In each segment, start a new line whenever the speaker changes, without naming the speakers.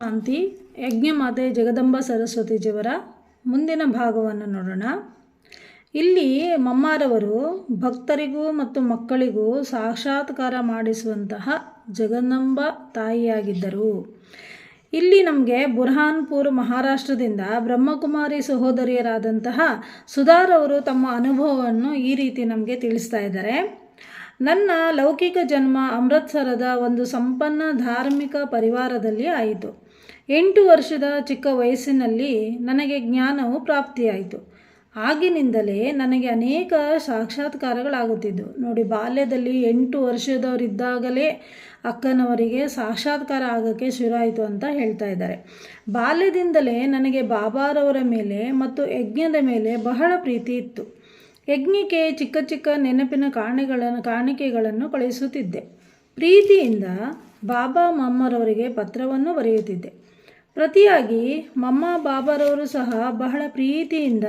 ಶಾಂತಿ, ಯಜ್ಞಮಾತೆ ಜಗದಂಬ ಸರಸ್ವತಿಜಿಯವರ ಮುಂದಿನ ಭಾಗವನ್ನು ನೋಡೋಣ. ಇಲ್ಲಿ ಮಮ್ಮಾರವರು ಭಕ್ತರಿಗೂ ಮತ್ತು ಮಕ್ಕಳಿಗೂ ಸಾಕ್ಷಾತ್ಕಾರ ಮಾಡಿಸುವಂತಹ ಜಗದಂಬ ತಾಯಿಯಾಗಿದ್ದರು. ಇಲ್ಲಿ ನಮಗೆ ಬುರ್ಹಾನ್ಪುರ್ ಮಹಾರಾಷ್ಟ್ರದಿಂದ ಬ್ರಹ್ಮಕುಮಾರಿ ಸಹೋದರಿಯರಾದಂತಹ ಸುಧಾರ್ ಅವರು ತಮ್ಮ ಅನುಭವವನ್ನು ಈ ರೀತಿ ನಮಗೆ ತಿಳಿಸ್ತಾ ಇದ್ದಾರೆ. ನನ್ನ ಲೌಕಿಕ ಜನ್ಮ ಅಮೃತ್ಸರದ ಒಂದು ಸಂಪನ್ನ ಧಾರ್ಮಿಕ ಪರಿವಾರದಲ್ಲಿ ಆಯಿತು. ಎಂಟು ವರ್ಷದ ಚಿಕ್ಕ ವಯಸ್ಸಿನಲ್ಲಿ ನನಗೆ ಜ್ಞಾನವು ಪ್ರಾಪ್ತಿಯಾಯಿತು. ಆಗಿನಿಂದಲೇ ನನಗೆ ಅನೇಕ ಸಾಕ್ಷಾತ್ಕಾರಗಳಾಗುತ್ತಿದ್ದವು ನೋಡಿ, ಬಾಲ್ಯದಲ್ಲಿ ಎಂಟು ವರ್ಷದವರಿದ್ದಾಗಲೇ ಅಕ್ಕನವರಿಗೆ ಸಾಕ್ಷಾತ್ಕಾರ ಆಗೋಕ್ಕೆ ಶುರುವಾಯಿತು ಅಂತ ಹೇಳ್ತಾ ಇದ್ದಾರೆ. ಬಾಲ್ಯದಿಂದಲೇ ನನಗೆ ಬಾಬಾರವರ ಮೇಲೆ ಮತ್ತು ಯಜ್ಞದ ಮೇಲೆ ಬಹಳ ಪ್ರೀತಿ ಇತ್ತು. ಯಜ್ಞಕ್ಕೆ ಚಿಕ್ಕ ಚಿಕ್ಕ ನೆನಪಿನ ಕಾಣಿಗಳನ್ನು ಕಾಣಿಕೆಗಳನ್ನು ಕಳುಹಿಸುತ್ತಿದ್ದೆ. ಪ್ರೀತಿಯಿಂದ ಬಾಬಾ ಮಮ್ಮರವರಿಗೆ ಪತ್ರವನ್ನು ಬರೆಯುತ್ತಿದ್ದೆ. ಪ್ರತಿಯಾಗಿ ಮಮ್ಮ ಬಾಬಾರವರು ಸಹ ಬಹಳ ಪ್ರೀತಿಯಿಂದ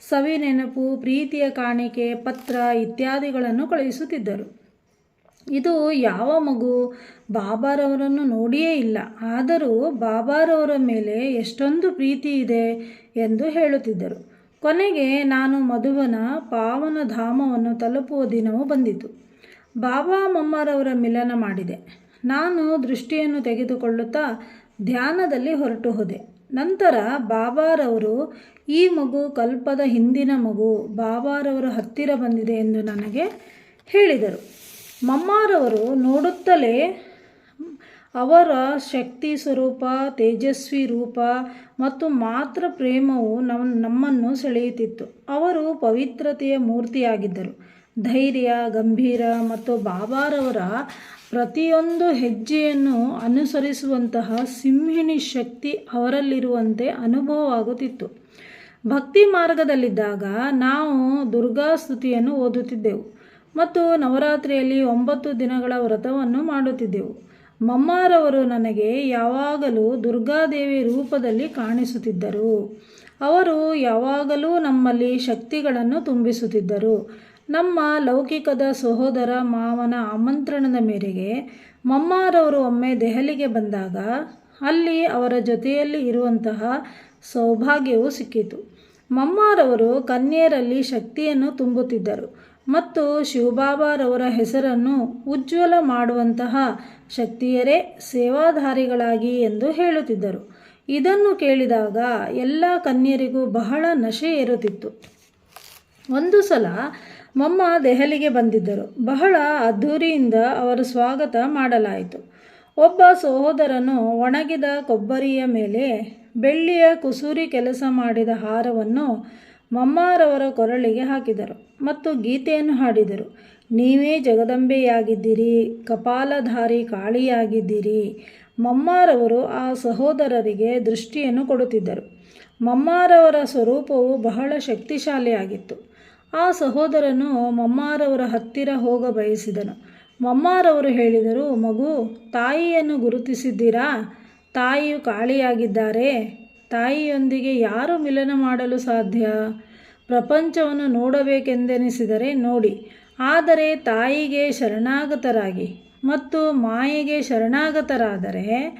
ಸವಿ ನೆನಪು, ಪ್ರೀತಿಯ ಕಾಣಿಕೆ, ಪತ್ರ ಇತ್ಯಾದಿಗಳನ್ನು ಕಳುಹಿಸುತ್ತಿದ್ದರು. ಇದು ಯಾವ ಮಗು ಬಾಬಾರವರನ್ನು ನೋಡಿಯೇ ಇಲ್ಲ. ಆದರೂ ಬಾಬಾರವರ ಮೇಲೆ ಎಷ್ಟೊಂದು ಪ್ರೀತಿ ಇದೆ ಎಂದು ಹೇಳುತ್ತಿದ್ದರು. ಕೊನೆಗೆ ನಾನು ಮಧುವನ ಪಾವನ ಧಾಮವನ್ನು ತಲುಪುವ ದಿನವೂ ಬಂದಿತು. ಬಾಬಾ ಮಮ್ಮರವರ ಮಿಲನ ಮಾಡಿದೆ. ನಾನು ದೃಷ್ಟಿಯನ್ನು ತೆಗೆದುಕೊಳ್ಳುತ್ತಾ ಧ್ಯಾನದಲ್ಲಿ ಹೊರಟು ಹೋದೆ. ನಂತರ ಬಾಬಾರವರು, ಈ ಮಗು ಕಲ್ಪದ ಹಿಂದಿನ ಮಗು, ಬಾಬಾರವರ ಹತ್ತಿರ ಬಂದಿದೆ ಎಂದು ನನಗೆ ಹೇಳಿದರು. ಮಮ್ಮಾರವರು ನೋಡುತ್ತಲೇ ಅವರ ಶಕ್ತಿ ಸ್ವರೂಪ, ತೇಜಸ್ವಿ ರೂಪ ಮತ್ತು ಮಾತ್ರ ಪ್ರೇಮವು ನಮ್ಮ ನಮ್ಮನ್ನು ಸೆಳೆಯುತ್ತಿತ್ತು. ಅವರು ಪವಿತ್ರತೆಯ ಮೂರ್ತಿಯಾಗಿದ್ದರು. ಧೈರ್ಯ, ಗಂಭೀರ ಮತ್ತು ಬಾಬಾರವರ ಪ್ರತಿಯೊಂದು ಹೆಜ್ಜೆಯನ್ನು ಅನುಸರಿಸುವಂತಹ ಸಿಂಹಿಣಿ ಶಕ್ತಿ ಅವರಲ್ಲಿರುವಂತೆ ಅನುಭವವಾಗುತ್ತಿತ್ತು ಭಕ್ತಿ ಮಾರ್ಗದಲ್ಲಿದ್ದಾಗ ನಾವು ದುರ್ಗಾ ಸ್ತುತಿಯನ್ನು ಓದುತ್ತಿದ್ದೆವು ಮತ್ತು ನವರಾತ್ರಿಯಲ್ಲಿ ಒಂಬತ್ತು ದಿನಗಳ ವ್ರತವನ್ನು ಮಾಡುತ್ತಿದ್ದೆವು. ಮಮ್ಮಾರವರು ನನಗೆ ಯಾವಾಗಲೂ ದುರ್ಗಾದೇವಿ ರೂಪದಲ್ಲಿ ಕಾಣಿಸುತ್ತಿದ್ದರು. ಅವರು ಯಾವಾಗಲೂ ನಮ್ಮಲ್ಲಿ ಶಕ್ತಿಗಳನ್ನು ತುಂಬಿಸುತ್ತಿದ್ದರು. ನಮ್ಮ ಲೌಕಿಕದ ಸಹೋದರ ಮಾವನ ಆಮಂತ್ರಣದ ಮೇರೆಗೆ ಮಮ್ಮಾರವರು ಒಮ್ಮೆ ದೆಹಲಿಗೆ ಬಂದಾಗ ಅಲ್ಲಿ ಅವರ ಜೊತೆಯಲ್ಲಿ ಇರುವಂತಹ ಸೌಭಾಗ್ಯವು ಸಿಕ್ಕಿತು. ಮಮ್ಮಾರವರು ಕನ್ಯರಲ್ಲಿ ಶಕ್ತಿಯನ್ನು ತುಂಬುತ್ತಿದ್ದರು ಮತ್ತು ಶಿವಬಾಬಾರವರ ಹೆಸರನ್ನು ಉಜ್ವಲ ಮಾಡುವಂತಹ ಶಕ್ತಿಯರೇ ಸೇವಾಧಾರಿಗಳಾಗಿ ಎಂದು ಹೇಳುತ್ತಿದ್ದರು. ಇದನ್ನು ಕೇಳಿದಾಗ ಎಲ್ಲ ಕನ್ಯರಿಗೂ ಬಹಳ ನಶೆ ಇರುತ್ತಿತ್ತು ಒಂದು ಸಲ ಮಮ್ಮ ದೆಹಲಿಗೆ ಬಂದಿದ್ದರು. ಬಹಳ ಅದ್ಧೂರಿಯಿಂದ ಅವರ ಸ್ವಾಗತ ಮಾಡಲಾಯಿತು. ಒಬ್ಬ ಸಹೋದರನು ಒಣಗಿದ ಕೊಬ್ಬರಿಯ ಮೇಲೆ ಬೆಳ್ಳಿಯ ಕುಸೂರಿ ಕೆಲಸ ಮಾಡಿದ ಹಾರವನ್ನು ಮಮ್ಮಾರವರ ಕೊರಳಿಗೆ ಹಾಕಿದರು ಮತ್ತು ಗೀತೆಯನ್ನು ಹಾಡಿದರು. ನೀವೇ ಜಗದಂಬೆಯಾಗಿದ್ದೀರಿ, ಕಪಾಲಧಾರಿ ಕಾಳಿಯಾಗಿದ್ದೀರಿ ಮಮ್ಮಾರವರು ಆ ಸಹೋದರರಿಗೆ ದೃಷ್ಟಿಯನ್ನು ಕೊಡುತ್ತಿದ್ದರು. ಮಮ್ಮಾರವರ ಸ್ವರೂಪವು ಬಹಳ ಶಕ್ತಿಶಾಲಿಯಾಗಿತ್ತು. ಆ ಸಹೋದರನು ಮಮ್ಮಾರವರ ಹತ್ತಿರ ಹೋಗ ಬಯಸಿದನು. ಮಮ್ಮಾರವರು ಹೇಳಿದರು, ಮಗು, ತಾಯಿಯನ್ನು ಗುರುತಿಸಿದ್ದೀರಾ? ತಾಯಿಯು ಕಾಳಿಯಾಗಿದ್ದಾರೆ. ತಾಯಿಯೊಂದಿಗೆ ಯಾರು ಮಿಲನ ಮಾಡಲು ಸಾಧ್ಯ? ಪ್ರಪಂಚವನ್ನು ನೋಡಬೇಕೆಂದೆನಿಸಿದರೆ ನೋಡಿ. ಆದರೆ ತಾಯಿಗೆ ಶರಣಾಗತರಾಗಿ. ಮತ್ತು ಮಾಯೆಗೆ ಶರಣಾಗತರಾದರೆ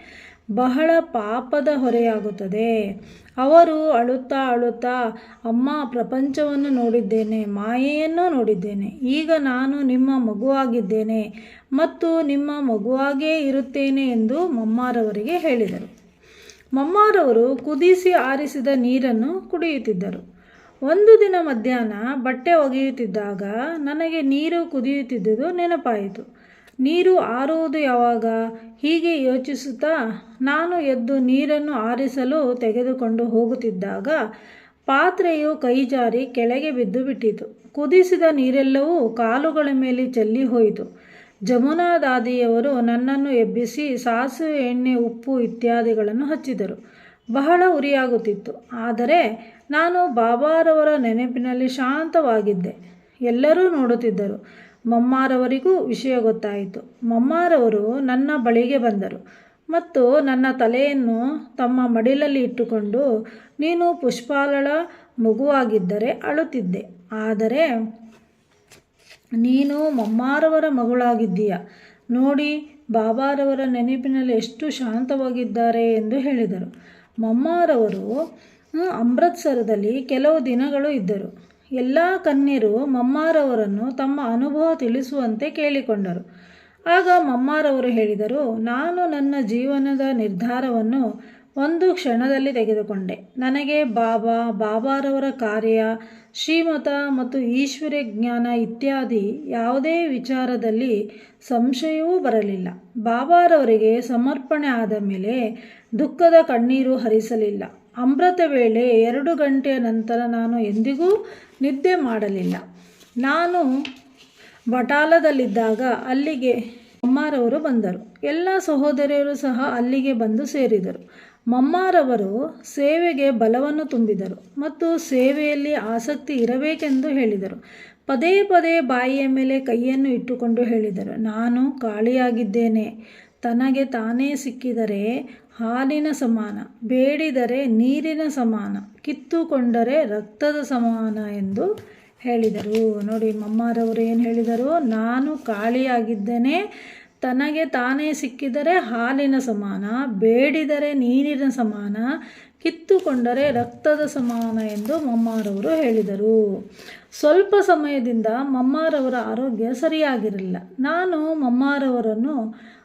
ಬಹಳ ಪಾಪದ ಹೊರೆಯಾಗುತ್ತದೆ. ಅವರು ಅಳುತ್ತಾ ಅಳುತ್ತಾ, ಅಮ್ಮ, ಪ್ರಪಂಚವನ್ನು ನೋಡಿದ್ದೇನೆ, ಮಾಯೆಯನ್ನು ನೋಡಿದ್ದೇನೆ. ಈಗ ನಾನು ನಿಮ್ಮ ಮಗುವಾಗಿದ್ದೇನೆ ಮತ್ತು ನಿಮ್ಮ ಮಗುವಾಗೇ ಇರುತ್ತೇನೆ ಎಂದು ಮಮ್ಮಾರವರಿಗೆ ಹೇಳಿದರು. ಮಮ್ಮಾರವರು ಕುದಿಸಿ ಆರಿಸಿದ ನೀರನ್ನು ಕುಡಿಯುತ್ತಿದ್ದರು. ಒಂದು ದಿನ ಮಧ್ಯಾಹ್ನ ಬಟ್ಟೆ ಒಗೆಯುತ್ತಿದ್ದಾಗ ನನಗೆ ನೀರು ಕುದಿಯುತ್ತಿದ್ದುದು ನೆನಪಾಯಿತು. ನೀರು ಆರುವುದು ಯಾವಾಗ? ಹೀಗೆ ಯೋಚಿಸುತ್ತಾ ನಾನು ಎದ್ದು ನೀರನ್ನು ಆರಿಸಲು ತೆಗೆದುಕೊಂಡು ಹೋಗುತ್ತಿದ್ದಾಗ ಪಾತ್ರೆಯು ಕೈಜಾರಿ ಕೆಳಗೆ ಬಿದ್ದು ಬಿಟ್ಟಿತು ಕುದಿಸಿದ ನೀರೆಲ್ಲವೂ ಕಾಲುಗಳ ಮೇಲೆ ಚೆಲ್ಲಿ ಹೋಯಿತು ಜಮುನಾ ದಾದಿಯವರು ನನ್ನನ್ನು ಎಬ್ಬಿಸಿ ಸಾಸಿವೆ ಎಣ್ಣೆ, ಉಪ್ಪು ಇತ್ಯಾದಿಗಳನ್ನು ಹಚ್ಚಿದರು. ಬಹಳ ಉರಿಯಾಗುತ್ತಿತ್ತು. ಆದರೆ ನಾನು ಬಾಬಾರವರ ನೆನಪಿನಲ್ಲಿ ಶಾಂತವಾಗಿದ್ದೆ. ಎಲ್ಲರೂ ನೋಡುತ್ತಿದ್ದರು. ಮಮ್ಮಾರವರಿಗೂ ವಿಷಯ ಗೊತ್ತಾಯಿತು. ಮಮ್ಮಾರವರು ನನ್ನ ಬಳಿಗೆ ಬಂದರು ಮತ್ತು ನನ್ನ ತಲೆಯನ್ನು ತಮ್ಮ ಮಡಿಲಲ್ಲಿ ಇಟ್ಟುಕೊಂಡು, ನೀನು ಪುಷ್ಪಾಲಳ ಮಗುವಾಗಿದ್ದರೆ ಅಳುತ್ತಿದ್ದೆ. ಆದರೆ ನೀನು ಮಮ್ಮಾರವರ ಮಗಳಾಗಿದ್ದೀಯ? ನೋಡಿ, ಬಾಬಾರವರ ನೆನಪಿನಲ್ಲಿ ಎಷ್ಟು ಶಾಂತವಾಗಿದ್ದಾರೆ ಎಂದು ಹೇಳಿದರು. ಮಮ್ಮಾರವರು ಅಮೃತ್ಸರದಲ್ಲಿ ಕೆಲವು ದಿನಗಳು ಇದ್ದರು. ಎಲ್ಲ ಕನ್ಯರು ಮಮ್ಮಾರವರನ್ನು ತಮ್ಮ ಅನುಭವ ತಿಳಿಸುವಂತೆ ಕೇಳಿಕೊಂಡರು. ಆಗ ಮಮ್ಮಾರವರು ಹೇಳಿದರು, ನಾನು ನನ್ನ ಜೀವನದ ನಿರ್ಧಾರವನ್ನು ಒಂದು ಕ್ಷಣದಲ್ಲಿ ತೆಗೆದುಕೊಂಡೆ. ನನಗೆ ಬಾಬಾ, ಬಾಬಾರವರ ಕಾರ್ಯ, ಶ್ರೀಮತ ಮತ್ತು ಈಶ್ವರ್ಯ ಜ್ಞಾನ ಇತ್ಯಾದಿ ಯಾವುದೇ ವಿಚಾರದಲ್ಲಿ ಸಂಶಯವೂ ಬರಲಿಲ್ಲ. ಬಾಬಾರವರಿಗೆ ಸಮರ್ಪಣೆ ಆದ ಮೇಲೆ ದುಃಖದ ಕಣ್ಣೀರು ಹರಿಸಲಿಲ್ಲ. ಅಮೃತ ವೇಳೆ ಎರಡು ಗಂಟೆಯ ನಂತರ ನಾನು ಎಂದಿಗೂ ನಿದ್ದೆ ಮಾಡಲಿಲ್ಲ. ನಾನು ಬಟಾಲದಲ್ಲಿದ್ದಾಗ ಅಲ್ಲಿಗೆ ಮಮ್ಮಾರವರು ಬಂದರು. ಎಲ್ಲ ಸಹೋದರಿಯರು ಸಹ ಅಲ್ಲಿಗೆ ಬಂದು ಸೇರಿದರು. ಮಮ್ಮಾರವರು ಸೇವೆಗೆ ಬಲವನ್ನು ತುಂಬಿದರು ಮತ್ತು ಸೇವೆಯಲ್ಲಿ ಆಸಕ್ತಿ ಇರಬೇಕೆಂದು ಹೇಳಿದರು. ಪದೇ ಪದೇ ಬಾಯಿಯ ಮೇಲೆ ಕೈಯನ್ನು ಇಟ್ಟುಕೊಂಡು ಹೇಳಿದರು. ನಾನು ಖಾಲಿಯಾಗಿದ್ದೇನೆ ತನಗೆ ತಾನೇ ಸಿಕ್ಕಿದರೆ ಹಾಲಿನ ಸಮಾನ, ಬೇಡಿದರೆ ನೀರಿನ ಸಮಾನ, ಕಿತ್ತುಕೊಂಡರೆ ರಕ್ತದ ಸಮಾನ ಎಂದು ಹೇಳಿದರು. ನೋಡಿ, ಮಮ್ಮಾರವರು ಏನು ಹೇಳಿದರು? ನಾನು ಖಾಲಿಯಾಗಿದ್ದೇನೆ, ತನಗೆ ತಾನೇ ಸಿಕ್ಕಿದರೆ ಹಾಲಿನ ಸಮಾನ, ಬೇಡಿದರೆ ನೀರಿನ ಸಮಾನ, ಕಿತ್ತುಕೊಂಡರೆ ರಕ್ತದ ಸಮಾನ ಎಂದು ಮಮ್ಮಾರವರು ಹೇಳಿದರು. ಸ್ವಲ್ಪ ಸಮಯದಿಂದ ಮಮ್ಮಾರವರ ಆರೋಗ್ಯ ಸರಿಯಾಗಿರಲಿಲ್ಲ. ನಾನು ಮಮ್ಮಾರವರನ್ನು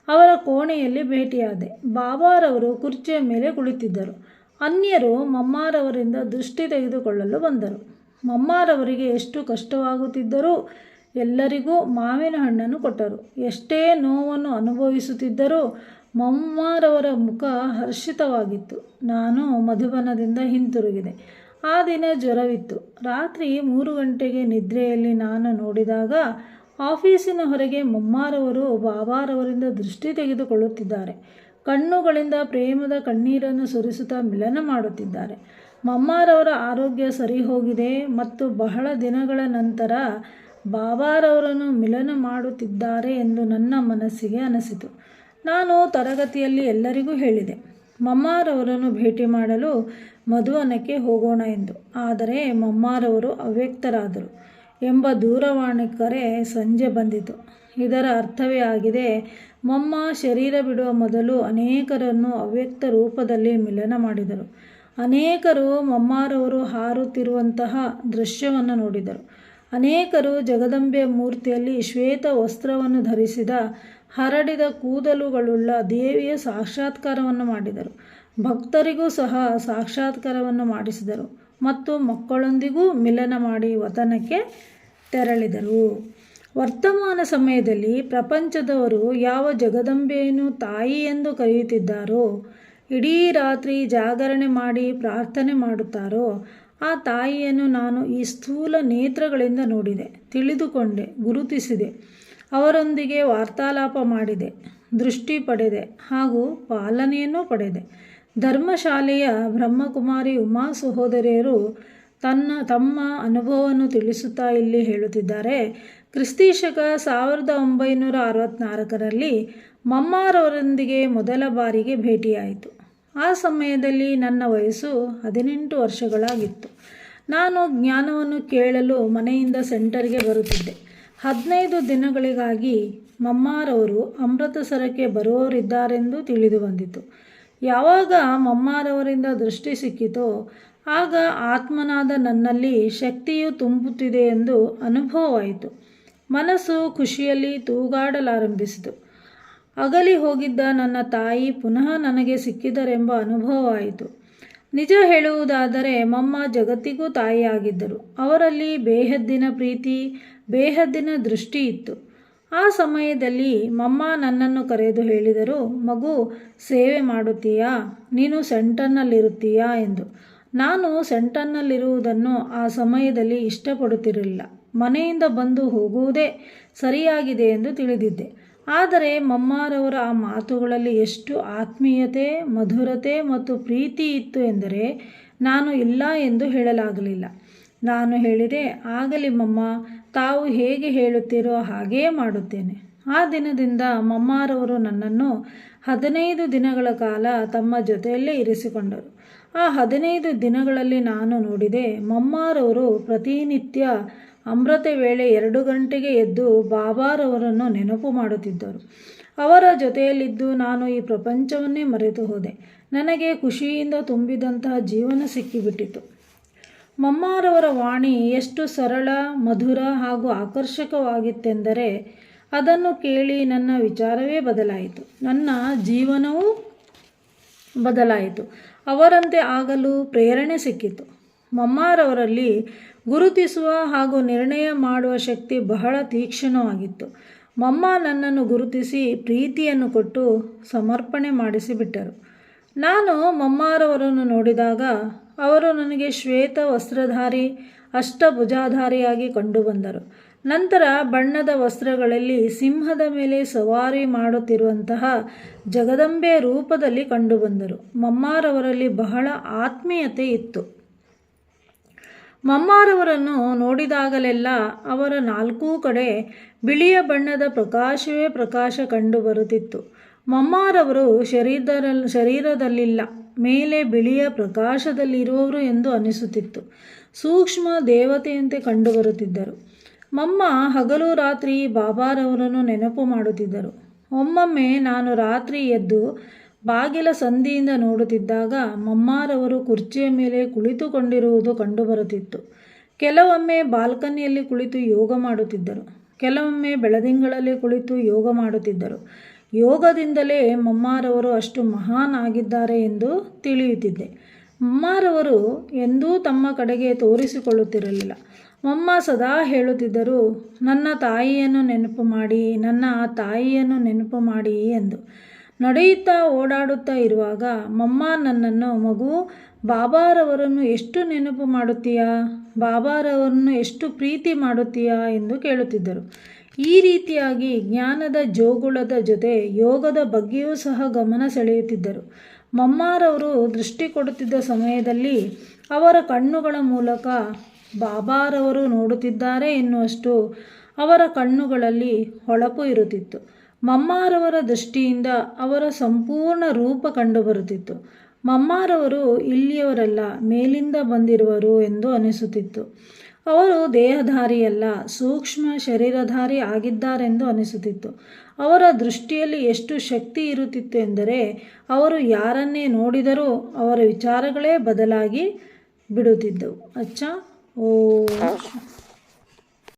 ಅವರ ಕೋಣೆಯಲ್ಲಿ ಭೇಟಿಯಾದೆ. ಬಾಬಾರವರು ಕುರ್ಚಿಯ ಮೇಲೆ ಕುಳಿತಿದ್ದರು. ಅನ್ಯರು ಮಮ್ಮಾರವರಿಂದ ದೃಷ್ಟಿ ತೆಗೆದುಕೊಳ್ಳಲು ಬಂದರು. ಮಮ್ಮಾರವರಿಗೆ ಎಷ್ಟು ಕಷ್ಟವಾಗುತ್ತಿದ್ದರೂ ಎಲ್ಲರಿಗೂ ಮಾವಿನ ಹಣ್ಣನ್ನು ಕೊಟ್ಟರು. ಎಷ್ಟೇ ನೋವನ್ನು ಅನುಭವಿಸುತ್ತಿದ್ದರೂ ಮಮ್ಮಾರವರ ಮುಖ ಹರ್ಷಿತವಾಗಿತ್ತು. ನಾನು ಮಧುಬನದಿಂದ ಹಿಂತಿರುಗಿದೆ. ಆ ದಿನ ಜ್ವರವಿತ್ತು. ರಾತ್ರಿ ಮೂರು ಗಂಟೆಗೆ ನಿದ್ರೆಯಲ್ಲಿ ನಾನು ನೋಡಿದಾಗ ಆಫೀಸಿನ ಹೊರಗೆ ಮಮ್ಮಾರವರು ಬಾಬಾರವರಿಂದ ದೃಷ್ಟಿ ತೆಗೆದುಕೊಳ್ಳುತ್ತಿದ್ದಾರೆ. ಕಣ್ಣುಗಳಿಂದ ಪ್ರೇಮದ ಕಣ್ಣೀರನ್ನು ಸುರಿಸುತ್ತಾ ಮಿಲನ ಮಾಡುತ್ತಿದ್ದಾರೆ. ಮಮ್ಮಾರವರ ಆರೋಗ್ಯ ಸರಿ ಹೋಗಿದೆ ಮತ್ತು ಬಹಳ ದಿನಗಳ ನಂತರ ಬಾಬಾರವರನ್ನು ಮಿಲನ ಮಾಡುತ್ತಿದ್ದಾರೆ ಎಂದು ನನ್ನ ಮನಸ್ಸಿಗೆ ಅನಿಸಿತು. ನಾನು ತರಗತಿಯಲ್ಲಿ ಎಲ್ಲರಿಗೂ ಹೇಳಿದೆ, ಮಮ್ಮಾರವರನ್ನು ಭೇಟಿ ಮಾಡಲು ಮಧುವನಕ್ಕೆ ಹೋಗೋಣ ಎಂದು. ಆದರೆ ಮಮ್ಮಾರವರು ಅವ್ಯಕ್ತರಾದರು. ಎಂಬ ದೂರವಾಣಿ ಕರೆ ಸಂಜೆ ಬಂದಿತು. ಇದರ ಅರ್ಥವೇ ಆಗಿದೆ, ಮಮ್ಮ ಶರೀರ ಬಿಡುವ ಮೊದಲು ಅನೇಕರನ್ನು ಅವ್ಯಕ್ತ ರೂಪದಲ್ಲಿ ಮಿಲನ ಮಾಡಿದರು. ಅನೇಕರು ಮಮ್ಮಾರವರು ಹಾರುತ್ತಿರುವಂತಹ ದೃಶ್ಯವನ್ನು ನೋಡಿದರು. ಅನೇಕರು ಜಗದಂಬೆಯ ಮೂರ್ತಿಯಲ್ಲಿ ಶ್ವೇತ ವಸ್ತ್ರವನ್ನು ಧರಿಸಿದ, ಹರಡಿದ ಕೂದಲುಗಳುಳ್ಳ ದೇವಿಯ ಸಾಕ್ಷಾತ್ಕಾರವನ್ನು ಮಾಡಿದರು. ಭಕ್ತರಿಗೂ ಸಹ ಸಾಕ್ಷಾತ್ಕಾರವನ್ನು ಮಾಡಿಸಿದರು. ಮತ್ತು ಮಕ್ಕಳೊಂದಿಗೂ ಮಿಲನ ಮಾಡಿ ವತನಕ್ಕೆ ತೆರಳಿದರು. ವರ್ತಮಾನ ಸಮಯದಲ್ಲಿ ಪ್ರಪಂಚದವರು ಯಾವ ಜಗದಂಬೆಯನ್ನು ತಾಯಿ ಎಂದು ಕರೆಯುತ್ತಿದ್ದಾರೋ, ಇಡೀ ರಾತ್ರಿ ಜಾಗರಣೆ ಮಾಡಿ ಪ್ರಾರ್ಥನೆ ಮಾಡುತ್ತಾರೋ, ಆ ತಾಯಿಯನ್ನು ನಾನು ಈ ಸ್ಥೂಲ ನೇತ್ರಗಳಿಂದ ನೋಡಿದೆ, ತಿಳಿದುಕೊಂಡೆ, ಗುರುತಿಸಿದೆ, ಅವರೊಂದಿಗೆ ವಾರ್ತಾಲಾಪ ಮಾಡಿದೆ, ದೃಷ್ಟಿ ಪಡೆದೆ ಹಾಗೂ ಪಾಲನೆಯನ್ನು ಪಡೆದೆ. ಧರ್ಮಶಾಲೆಯ ಬ್ರಹ್ಮಕುಮಾರಿ ಉಮಾ ಸಹೋದರಿಯರು ತನ್ನ ತಮ್ಮ ಅನುಭವವನ್ನು ತಿಳಿಸುತ್ತಾ ಇಲ್ಲಿ ಹೇಳುತ್ತಿದ್ದಾರೆ. ಕ್ರಿಸ್ತೀಶಕ ಸಾವಿರದ ಒಂಬೈನೂರ ಅರವತ್ನಾಲ್ಕರಲ್ಲಿ ಮಮ್ಮಾರವರೊಂದಿಗೆ ಮೊದಲ ಬಾರಿಗೆ ಭೇಟಿಯಾಯಿತು. ಆ ಸಮಯದಲ್ಲಿ ನನ್ನ ವಯಸ್ಸು ಹದಿನೆಂಟು ವರ್ಷಗಳಾಗಿತ್ತು. ನಾನು ಜ್ಞಾನವನ್ನು ಕೇಳಲು ಮನೆಯಿಂದ ಸೆಂಟರ್ಗೆ ಬರುತ್ತಿದ್ದೆ. ಹದಿನೈದು ದಿನಗಳಿಗಾಗಿ ಮಮ್ಮಾರವರು ಅಮೃತಸರಕ್ಕೆ ಬರುವವರಿದ್ದಾರೆಂದು ತಿಳಿದು ಬಂದಿತು ಯಾವಾಗ ಮಮ್ಮಾರವರಿಂದ ದೃಷ್ಟಿ ಸಿಕ್ಕಿತೋ, ಆಗ ಆತ್ಮನಾದ ನನ್ನಲ್ಲಿ ಶಕ್ತಿಯು ತುಂಬುತ್ತಿದೆ ಎಂದು ಅನುಭವವಾಯಿತು. ಮನಸ್ಸು ಖುಷಿಯಲ್ಲಿ ತೂಗಾಡಲಾರಂಭಿಸಿತು. ಅಗಲಿ ಹೋಗಿದ್ದ ನನ್ನ ತಾಯಿ ಪುನಃ ನನಗೆ ಸಿಕ್ಕಿದರೆಂಬ ಅನುಭವವಾಯಿತು. ನಿಜ ಹೇಳುವುದಾದರೆ ಮಮ್ಮ ಜಗತ್ತಿಗೂ ತಾಯಿಯಾಗಿದ್ದರು. ಅವರಲ್ಲಿ ಬೇಹದ್ದಿನ ಪ್ರೀತಿ, ಬೇಹದ್ದಿನ ದೃಷ್ಟಿ ಇತ್ತು. ಆ ಸಮಯದಲ್ಲಿ ಮಮ್ಮ ನನ್ನನ್ನು ಕರೆದು ಹೇಳಿದರು, ಮಗು, ಸೇವೆ ಮಾಡುತ್ತೀಯಾ? ನೀನು ಸೆಂಟರ್ನಲ್ಲಿರುತ್ತೀಯಾ? ಎಂದು. ನಾನು ಸೆಂಟರ್ನಲ್ಲಿರುವುದನ್ನು ಆ ಸಮಯದಲ್ಲಿ ಇಷ್ಟಪಡುತ್ತಿರಲಿಲ್ಲ. ಮನೆಯಿಂದ ಬಂದು ಹೋಗುವುದೇ ಸರಿಯಾಗಿದೆ ಎಂದು ತಿಳಿದಿದ್ದೆ. ಆದರೆ ಮಮ್ಮಾರವರ ಆ ಮಾತುಗಳಲ್ಲಿ ಎಷ್ಟು ಆತ್ಮೀಯತೆ, ಮಧುರತೆ ಮತ್ತು ಪ್ರೀತಿ ಇತ್ತು ಎಂದರೆ ನಾನು ಇಲ್ಲ ಎಂದು ಹೇಳಲಾಗಲಿಲ್ಲ. ನಾನು ಹೇಳಿದೆ, ಆಗಲಿ ಮಮ್ಮ, ತಾವು ಹೇಗೆ ಹೇಳುತ್ತೀರೋ ಹಾಗೇ ಮಾಡುತ್ತೇನೆ. ಆ ದಿನದಿಂದ ಮಮ್ಮಾರವರು ನನ್ನನ್ನು ಹದಿನೈದು ದಿನಗಳ ಕಾಲ ತಮ್ಮ ಜೊತೆಯಲ್ಲೇ ಇರಿಸಿಕೊಂಡರು. ಆ ಹದಿನೈದು ದಿನಗಳಲ್ಲಿ ನಾನು ನೋಡಿದೆ, ಮಮ್ಮಾರವರು ಪ್ರತಿನಿತ್ಯ ಅಮೃತ ವೇಳೆ ಎರಡು ಗಂಟೆಗೆ ಎದ್ದು ಬಾಬಾರವರನ್ನು ನೆನಪು ಮಾಡುತ್ತಿದ್ದರು. ಅವರ ಜೊತೆಯಲ್ಲಿದ್ದು ನಾನು ಈ ಪ್ರಪಂಚವನ್ನೇ ಮರೆತು ಹೋದೆ ನನಗೆ ಖುಷಿಯಿಂದ ತುಂಬಿದಂತಹ ಜೀವನ ಸಿಕ್ಕಿಬಿಟ್ಟಿತು. ಮಮ್ಮಾರವರ ವಾಣಿ ಎಷ್ಟು ಸರಳ, ಮಧುರ ಹಾಗೂ ಆಕರ್ಷಕವಾಗಿತ್ತೆಂದರೆ ಅದನ್ನು ಕೇಳಿ ನನ್ನ ವಿಚಾರವೇ ಬದಲಾಯಿತು. ನನ್ನ ಜೀವನವೂ ಬದಲಾಯಿತು. ಅವರಂತೆ ಆಗಲು ಪ್ರೇರಣೆ ಸಿಕ್ಕಿತು. ಮಮ್ಮಾರವರಲ್ಲಿ ಗುರುತಿಸುವ ಹಾಗೂ ನಿರ್ಣಯ ಮಾಡುವ ಶಕ್ತಿ ಬಹಳ ತೀಕ್ಷ್ಣವಾಗಿತ್ತು. ಮಮ್ಮ ನನ್ನನ್ನು ಗುರುತಿಸಿ ಪ್ರೀತಿಯನ್ನು ಕೊಟ್ಟು ಸಮರ್ಪಣೆ ಮಾಡಿಸಿಬಿಟ್ಟರು. ನಾನು ಮಮ್ಮಾರವರನ್ನು ನೋಡಿದಾಗ ಅವರು ನನಗೆ ಶ್ವೇತ ವಸ್ತ್ರಧಾರಿ, ಅಷ್ಟಭುಜಾಧಾರಿಯಾಗಿ ಕಂಡುಬಂದರು ನಂತರ ಬಣ್ಣದ ವಸ್ತ್ರಗಳಲ್ಲಿ ಸಿಂಹದ ಮೇಲೆ ಸವಾರಿ ಮಾಡುತ್ತಿರುವಂತಹ ಜಗದಂಬೆ ರೂಪದಲ್ಲಿ ಕಂಡುಬಂದರು ಮಮ್ಮಾರವರಲ್ಲಿ ಬಹಳ ಆತ್ಮೀಯತೆ ಇತ್ತು. ಮಮ್ಮಾರವರನ್ನು ನೋಡಿದಾಗಲೆಲ್ಲ ಅವರ ನಾಲ್ಕೂ ಕಡೆ ಬಿಳಿಯ ಬಣ್ಣದ ಪ್ರಕಾಶವೇ ಪ್ರಕಾಶ ಕಂಡುಬರುತ್ತಿತ್ತು ಮಮ್ಮಾರವರು ಶರೀರದಲ್ಲಿ ಶರೀರದಲ್ಲಿಲ್ಲ. ಮೇಲೆ ಬಿಳಿಯ ಪ್ರಕಾಶದಲ್ಲಿರುವವರು ಎಂದು ಅನಿಸುತ್ತಿತ್ತು ಸೂಕ್ಷ್ಮ ದೇವತೆಯಂತೆ ಕಂಡುಬರುತ್ತಿದ್ದರು. ಮಮ್ಮ ಹಗಲು ರಾತ್ರಿ ಬಾಬಾರವರನ್ನು ನೆನಪು ಮಾಡುತ್ತಿದ್ದರು. ಒಮ್ಮೊಮ್ಮೆ ನಾನು ರಾತ್ರಿ ಎದ್ದು ಬಾಗಿಲ ಸಂಧಿಯಿಂದ ನೋಡುತ್ತಿದ್ದಾಗ ಮಮ್ಮಾರವರು ಕುರ್ಚಿಯ ಮೇಲೆ ಕುಳಿತುಕೊಂಡಿರುವುದು ಕಂಡುಬರುತ್ತಿತ್ತು. ಕೆಲವೊಮ್ಮೆ ಬಾಲ್ಕನಿಯಲ್ಲಿ ಕುಳಿತು ಯೋಗ ಮಾಡುತ್ತಿದ್ದರು. ಕೆಲವೊಮ್ಮೆ ಬೆಳದಿಂಗಳಲ್ಲಿ ಕುಳಿತು ಯೋಗ ಮಾಡುತ್ತಿದ್ದರು. ಯೋಗದಿಂದಲೇ ಮಮ್ಮಾರವರು ಅಷ್ಟು ಮಹಾನ್ ಆಗಿದ್ದಾರೆ ಎಂದು ತಿಳಿಯುತ್ತಿದ್ದೆ. ಮಮ್ಮಾರವರು ಎಂದೂ ತಮ್ಮ ಕಡೆಗೆ ತೋರಿಸಿಕೊಳ್ಳುತ್ತಿರಲಿಲ್ಲ. ಮಮ್ಮ ಸದಾ ಹೇಳುತ್ತಿದ್ದರು, ನನ್ನ ತಾಯಿಯನ್ನು ನೆನಪು ಮಾಡಿ, ನನ್ನ ತಾಯಿಯನ್ನು ನೆನಪು ಮಾಡಿ ಎಂದು. ನಡೆಯುತ್ತಾ ಓಡಾಡುತ್ತಾ ಇರುವಾಗ, ಮಮ್ಮ, ನನ್ನನ್ನು ಮಗು, ಬಾಬಾರವರನ್ನು ಎಷ್ಟು ನೆನಪು ಮಾಡುತ್ತೀಯಾ? ಬಾಬಾರವರನ್ನು ಎಷ್ಟು ಪ್ರೀತಿ ಮಾಡುತ್ತೀಯಾ? ಎಂದು ಕೇಳುತ್ತಿದ್ದರು. ಈ ರೀತಿಯಾಗಿ ಜ್ಞಾನದ ಜೋಗುಳದ ಜೊತೆ ಯೋಗದ ಬಗ್ಗೆಯೂ ಸಹ ಗಮನ ಸೆಳೆಯುತ್ತಿದ್ದರು. ಮಮ್ಮಾರವರು ದೃಷ್ಟಿ ಕೊಡುತ್ತಿದ್ದ ಸಮಯದಲ್ಲಿ ಅವರ ಕಣ್ಣುಗಳ ಮೂಲಕ ಬಾಬಾರವರು ನೋಡುತ್ತಿದ್ದಾರೆ ಎನ್ನುವಷ್ಟು ಅವರ ಕಣ್ಣುಗಳಲ್ಲಿ ಹೊಳಪು ಇರುತ್ತಿತ್ತು. ಮಮ್ಮಾರವರ ದೃಷ್ಟಿಯಿಂದ ಅವರ ಸಂಪೂರ್ಣ ರೂಪ ಕಂಡುಬರುತ್ತಿತ್ತು. ಮಮ್ಮಾರವರು ಇಲ್ಲಿಯವರಲ್ಲ ಮೇಲಿಂದ ಬಂದಿರುವರು ಎಂದು ಅನಿಸುತ್ತಿತ್ತು. ಅವರು ದೇಹಧಾರಿಯಲ್ಲ, ಸೂಕ್ಷ್ಮ ಶರೀರಧಾರಿ ಆಗಿದ್ದಾರೆಂದು ಅನಿಸುತ್ತಿತ್ತು. ಅವರ ದೃಷ್ಟಿಯಲ್ಲಿ ಎಷ್ಟು ಶಕ್ತಿ ಇರುತ್ತಿತ್ತು ಎಂದರೆ, ಅವರು ಯಾರನ್ನೇ ನೋಡಿದರೂ ಅವರ ವಿಚಾರಗಳೇ ಬದಲಾಗಿ ಬಿಡುತ್ತಿದ್ದವು. ಅಚ್ಚ, ಓ